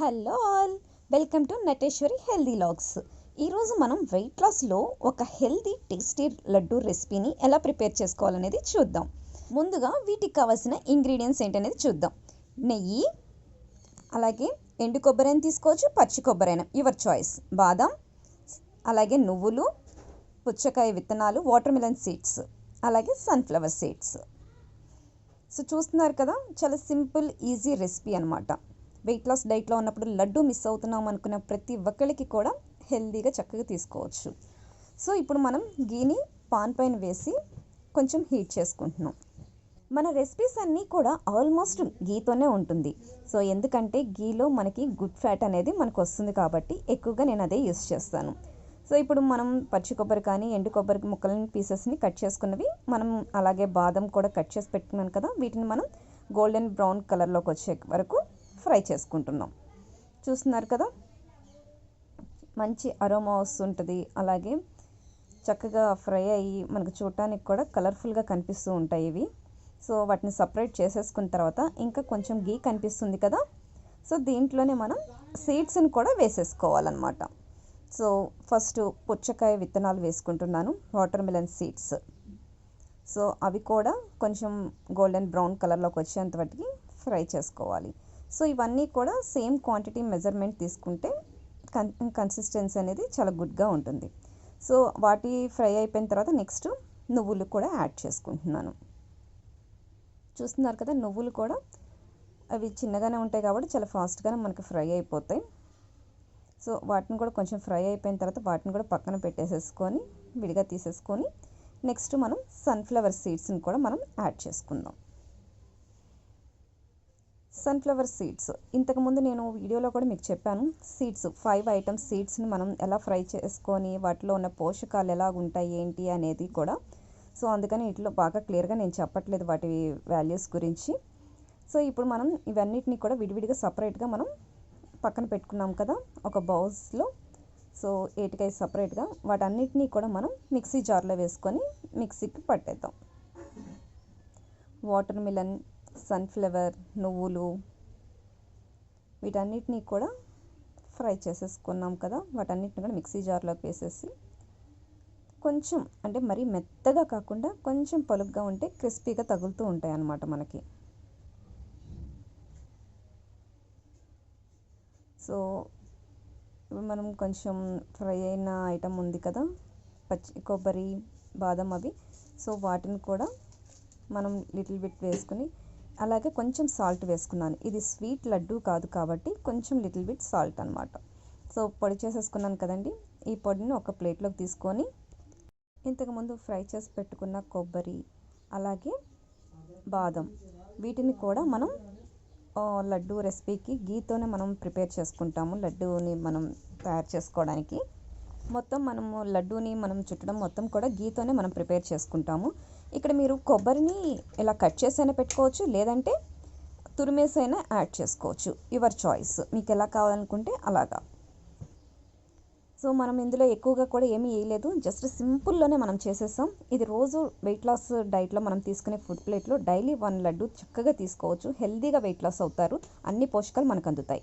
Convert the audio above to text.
Hello all. Welcome to Nateshwari healthy logs. ఈరోజు మనం wait లాస్లో ఒక హెల్దీ టేస్టీ లడ్డు రెసిపీని ఎలా ప్రిపేర్ చేసుకోవాలనేది చూద్దాం. ముందుగా వీటికి కావాల్సిన ఇంగ్రీడియంట్స్ ఏంటనేది చూద్దాం. నెయ్యి అలాగే ఎండు కొబ్బరి అయినా తీసుకోవచ్చు పచ్చి కొబ్బరి అయినా. యువర్ చాయిస్ బాదం అలాగే నువ్వులు పుచ్చకాయ విత్తనాలు వాటర్ మిలన్ సీడ్స్ అలాగే సన్ఫ్లవర్ సీడ్స్ సో చూస్తున్నారు కదా చాలా సింపుల్ ఈజీ రెసిపీ అనమాట వెయిట్ లాస్ డైట్లో ఉన్నప్పుడు లడ్డు మిస్ అవుతున్నాం అనుకున్న ప్రతి ఒక్కరికి కూడా హెల్తీగా చక్కగా తీసుకోవచ్చు. సో ఇప్పుడు మనం గీని పాన్ పైన వేసి కొంచెం హీట్ చేసుకుంటున్నాం. మన రెసిపీస్ అన్నీ కూడా ఆల్మోస్ట్ గీతోనే ఉంటుంది. సో ఎందుకంటే గీలో మనకి గుడ్ ఫ్యాట్ అనేది మనకు వస్తుంది కాబట్టి ఎక్కువగా నేను అదే యూస్ చేస్తాను. సో ఇప్పుడు మనం పచ్చి కొబ్బరి కానీ ఎండు కొబ్బరి ముక్కలని పీసెస్ని కట్ చేసుకున్నవి మనం అలాగే బాదం కూడా కట్ చేసి పెట్టుకున్నాను కదా వీటిని మనం గోల్డెన్ బ్రౌన్ కలర్లోకి వచ్చే వరకు ఫ్రై చేసుకుంటున్నాం. చూస్తున్నారు కదా? మంచి అరోమా వస్తుంటుంది. అలాగే చక్కగా ఫ్రై అయ్యి మనకు చూడటానికి కూడా కలర్ఫుల్గా కనిపిస్తూ ఉంటాయి ఇవి. సో వాటిని సపరేట్ చేసేసుకున్న తర్వాత ఇంకా కొంచెం గీ కనిపిస్తుంది కదా? సో దీంట్లోనే మనం సీడ్స్ని కూడా వేసేసుకోవాలన్నమాట. సో ఫస్ట్ పుచ్చకాయ విత్తనాలు వేసుకుంటున్నాను. Water melon seeds. సో అవి కూడా కొంచెం గోల్డెన్ బ్రౌన్ కలర్లోకి వచ్చేంత వాటికి ఫ్రై చేసుకోవాలి. సో ఇవన్నీ కూడా సేమ్ క్వాంటిటీ మెజర్మెంట్ తీసుకుంటే కన్ కన్సిస్టెన్సీ అనేది చాలా గుడ్గా ఉంటుంది. సో వాటి ఫ్రై అయిపోయిన తర్వాత నెక్స్ట్ నువ్వులు కూడా యాడ్ చేసుకుంటున్నాను. చూస్తున్నారు కదా నువ్వులు కూడా అవి చిన్నగానే ఉంటాయి కాబట్టి చాలా ఫాస్ట్గానే మనకి ఫ్రై అయిపోతాయి. సో వాటిని కూడా కొంచెం ఫ్రై అయిపోయిన తర్వాత వాటిని కూడా పక్కన పెట్టేసేసుకొని విడిగా తీసేసుకొని నెక్స్ట్ మనం సన్ఫ్లవర్ సీడ్స్ని కూడా మనం యాడ్ చేసుకుందాం. సన్ఫ్లవర్ సీడ్స్ ఇంతకుముందు నేను వీడియోలో కూడా మీకు చెప్పాను సీడ్స్ ఫైవ్ ఐటమ్స్ సీడ్స్ని మనం ఎలా ఫ్రై చేసుకొని వాటిలో ఉన్న పోషకాలు ఎలా ఉంటాయి ఏంటి అనేది కూడా. సో అందుకని వీటిలో బాగా క్లియర్గా నేను చెప్పట్లేదు వాటి వాల్యూస్ గురించి. సో ఇప్పుడు మనం ఇవన్నిటిని కూడా విడివిడిగా సపరేట్గా మనం పక్కన పెట్టుకున్నాం కదా ఒక బౌల్స్లో సో ఏటికాయ సపరేట్గా వాటన్నిటినీ కూడా మనం మిక్సీ జార్లో వేసుకొని మిక్సీకి పట్టేద్దాం. వాటర్ మిలన్ సన్ఫ్లవర్ నువ్వులు వీటన్నిటినీ కూడా ఫ్రై చేసేసుకున్నాం కదా. వాటన్నిటిని కూడా మిక్సీ జార్లోకి వేసేసి కొంచెం అంటే మరీ మెత్తగా కాకుండా కొంచెం పలుగ్గా ఉంటే క్రిస్పీగా తగులుతూ ఉంటాయి అన్నమాట మనకి. సో ఇప్పుడు మనం కొంచెం ఫ్రై అయిన ఐటమ్ ఉంది కదా పచ్చి కొబ్బరి బాదం అవి. సో వాటిని కూడా మనం లిటిల్ బిట్ వేసుకుని అలాగే కొంచెం సాల్ట్ వేసుకున్నాను. ఇది స్వీట్ లడ్డు కాదు కాబట్టి కొంచెం లిటిల్ బిట్ సాల్ట్ అనమాట సో పొడి చేసేసుకున్నాను కదండి. ఈ పొడిని ఒక ప్లేట్లోకి తీసుకొని ఇంతకుముందు ఫ్రై చేసి పెట్టుకున్న కొబ్బరి అలాగే బాదం వీటిని కూడా మనం లడ్డు రెసిపీకి గీతోనే మనం ప్రిపేర్ చేసుకుంటాము. లడ్డూని మనం తయారు చేసుకోవడానికి. మొత్తం మనము లడ్డూని మనం చుట్టడం మొత్తం కూడా గీతోనే మనం ప్రిపేర్ చేసుకుంటాము. ఇక్కడ మీరు కొబ్బరిని ఇలా కట్ చేసైనా పెట్టుకోవచ్చు లేదంటే తురిమేసైనా యాడ్ చేసుకోవచ్చు. యువర్ చాయిస్ మీకు ఎలా కావాలనుకుంటే అలాగా. సో మనం ఇందులో ఎక్కువగా కూడా ఏమీ వేయలేదు. జస్ట్ సింపుల్లోనే మనం చేసేసాం. ఇది రోజు వెయిట్ లాస్ డైట్లో మనం తీసుకునే ఫుడ్ ప్లేట్లో డైలీ వన్ లడ్డు చక్కగా తీసుకోవచ్చు. హెల్తీగా వెయిట్ లాస్ అవుతారు. అన్ని పోషకాలు మనకు అందుతాయి.